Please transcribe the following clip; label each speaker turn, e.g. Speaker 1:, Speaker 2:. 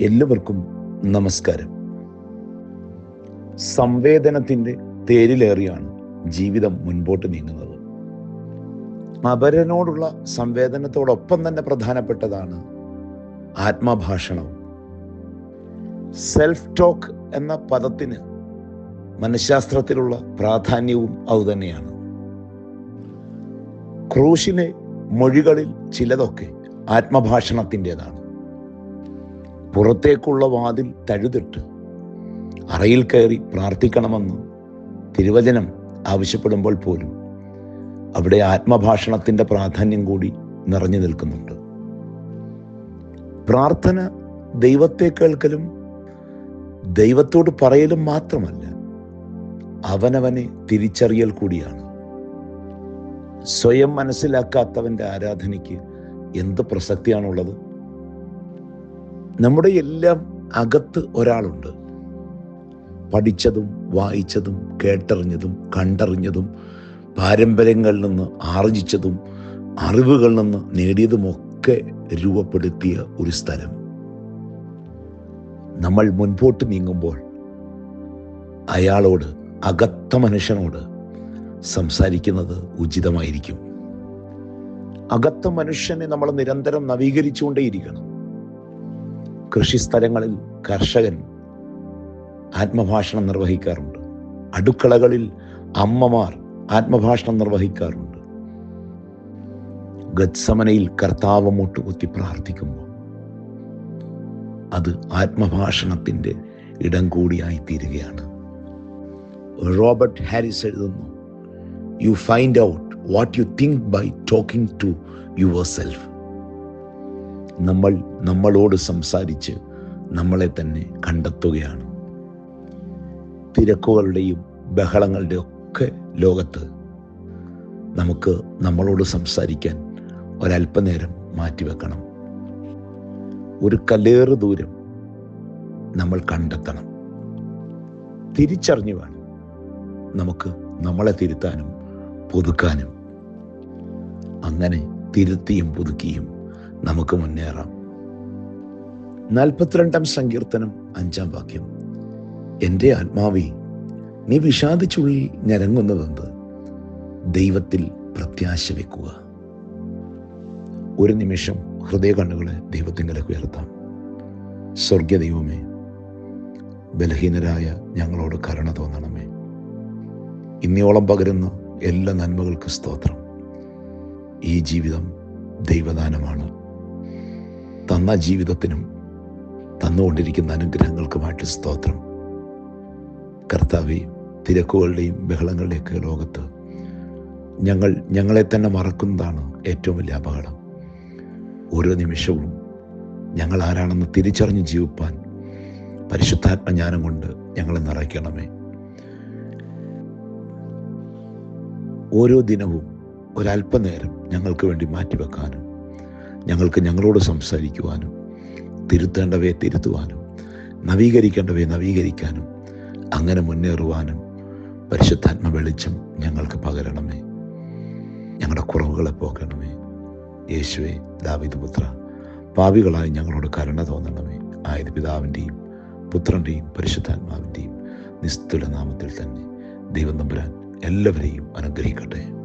Speaker 1: എല്ലാവർക്കും നമസ്കാരം. സംവേദനത്തിന്റെ തേരിലേറിയാണ് ജീവിതം മുൻപോട്ട് നീങ്ങുന്നത്. അപരനോടുള്ള സംവേദനത്തോടൊപ്പം തന്നെ പ്രധാനപ്പെട്ടതാണ് ആത്മഭാഷണവും സെൽഫ് ടോക്ക് എന്ന പദത്തിന് മനഃശാസ്ത്രത്തിലുള്ള പ്രാധാന്യവും അതുതന്നെയാണ് ക്രൂശിലെ മൊഴികളിൽ ചിലതൊക്കെ ആത്മഭാഷണത്തിന്റെതാണ്. പുറത്തേക്കുള്ള വാതിൽ തഴുതിട്ട് അറയിൽ കയറി പ്രാർത്ഥിക്കണമെന്ന് തിരുവചനം ആവശ്യപ്പെടുമ്പോൾ പോലും അവിടെ ആത്മഭാഷണത്തിന്റെ പ്രാധാന്യം കൂടി നിറഞ്ഞു നിൽക്കുന്നുണ്ട്. പ്രാർത്ഥന ദൈവത്തെ കേൾക്കലും ദൈവത്തോട് പറയലും മാത്രമല്ല അവനവനെ തിരിച്ചറിയൽ കൂടിയാണ്. സ്വയം മനസ്സിലാക്കാത്തവന്റെ ആരാധനയ്ക്ക് എന്ത് പ്രസക്തിയാണുള്ളത്? നമ്മുടെ എല്ലാം അകത്ത് ഒരാളുണ്ട്. പഠിച്ചതും വായിച്ചതും കേട്ടറിഞ്ഞതും കണ്ടറിഞ്ഞതും പാരമ്പര്യങ്ങളിൽ നിന്ന് ആർജിച്ചതും അറിവുകളിൽ നിന്ന് നേടിയതുമൊക്കെ രൂപപ്പെടുത്തിയ ഒരു സ്ഥലം. നമ്മൾ മുൻപോട്ട് നീങ്ങുമ്പോൾ അയാളോട് അകത്ത മനുഷ്യനോട് സംസാരിക്കുന്നത് ഉചിതമായിരിക്കും. അകത്ത മനുഷ്യനെ നമ്മൾ നിരന്തരം നവീകരിച്ചുകൊണ്ടേയിരിക്കണം. കൃഷിസ്ഥലങ്ങളിൽ കർഷകൻ ആത്മഭാഷണം നിർവഹിക്കാറുണ്ട്. അടുക്കളകളിൽ അമ്മമാർ ആത്മഭാഷണം നിർവഹിക്കാറുണ്ട്. ഗത്സമനയിൽ കർത്താവ് മുട്ടുകുത്തി പ്രാർത്ഥിക്കുമ്പോൾ അത് ആത്മഭാഷണത്തിന്റെ ഇടം കൂടിയായി തീരുകയാണ് റോബർട്ട് ഹാരിസ് എഴുതുന്നു you find out what you think by talking to yourself നമ്മൾ നമ്മളോട് സംസാരിച്ച് നമ്മളെ തന്നെ കണ്ടെത്തുകയാണ്. തിരക്കുകളുടെയും ബഹളങ്ങളുടെയും ഒക്കെ ലോകത്ത് നമുക്ക് നമ്മളോട് സംസാരിക്കാൻ ഒരല്പനേരം മാറ്റിവെക്കണം. ഒരു കല്ലേറ് ദൂരം നമ്മൾ കണ്ടെത്തണം. തിരിച്ചറിഞ്ഞു വേണം നമുക്ക് നമ്മളെ തിരുത്താനും പുതുക്കാനും. അങ്ങനെ തിരുത്തിയും പുതുക്കിയും നമുക്ക് മുന്നേറാം. നാൽപ്പത്തിരണ്ടാം സങ്കീർത്തനം അഞ്ചാം വാക്യം. എന്റെ ആത്മാവി നീ വിഷാദിച്ചുള്ളിൽ ഞരങ്ങുന്നതെന്ത്? ദൈവത്തിൽ പ്രത്യാശ വെക്കുക. ഒരു നിമിഷം ഹൃദയ കണ്ണുകളെ ദൈവത്തിങ്കലേക്ക് ഉയർത്താം. സ്വർഗ ദൈവമേ ബലഹീനരായ ഞങ്ങളോട് കരുണ തോന്നണമേ. ഇന്നിയോളം പകരുന്ന എല്ലാ നന്മകൾക്ക് സ്തോത്രം. ഈ ജീവിതം ദൈവദാനമാണ്. തന്ന ജീവിതത്തിനും തന്നുകൊണ്ടിരിക്കുന്ന അനുഗ്രഹങ്ങൾക്കുമായിട്ട് സ്തോത്രം. കർത്താവെ തിരക്കുകളുടെയും ബഹളങ്ങളുടെയൊക്കെ ലോകത്ത് ഞങ്ങൾ ഞങ്ങളെ തന്നെ മറക്കുന്നതാണ് ഏറ്റവും വലിയ അപകടം. ഓരോ നിമിഷവും ഞങ്ങൾ ആരാണെന്ന് തിരിച്ചറിഞ്ഞ് ജീവിപ്പാൻ പരിശുദ്ധാത്മജ്ഞാനം കൊണ്ട് ഞങ്ങളെ നിറയ്ക്കണമേ. ഓരോ ദിനവും ഒരല്പനേരം ഞങ്ങൾക്ക് വേണ്ടി മാറ്റിവെക്കാനും ഞങ്ങൾക്ക് ഞങ്ങളോട് സംസാരിക്കുവാനും തിരുത്തേണ്ടവയെ തിരുത്തുവാനും നവീകരിക്കേണ്ടവയെ നവീകരിക്കാനും അങ്ങനെ മുന്നേറുവാനും പരിശുദ്ധാത്മ വെളിച്ചം ഞങ്ങൾക്ക് പകരണമേ. ഞങ്ങളുടെ കുറവുകളെ പോക്കണമേ. യേശുവെ ദാവിദ് പുത്ര പാവികളായി ഞങ്ങളോട് കരുണ തോന്നണമേ. ആയത് പിതാവിന്റെയും പുത്രന്റെയും പരിശുദ്ധാത്മാവിന്റെയും നിസ്തുല നാമത്തിൽ തന്നെ ദൈവം തമ്പുരാൻ എല്ലാവരെയും അനുഗ്രഹിക്കട്ടെ.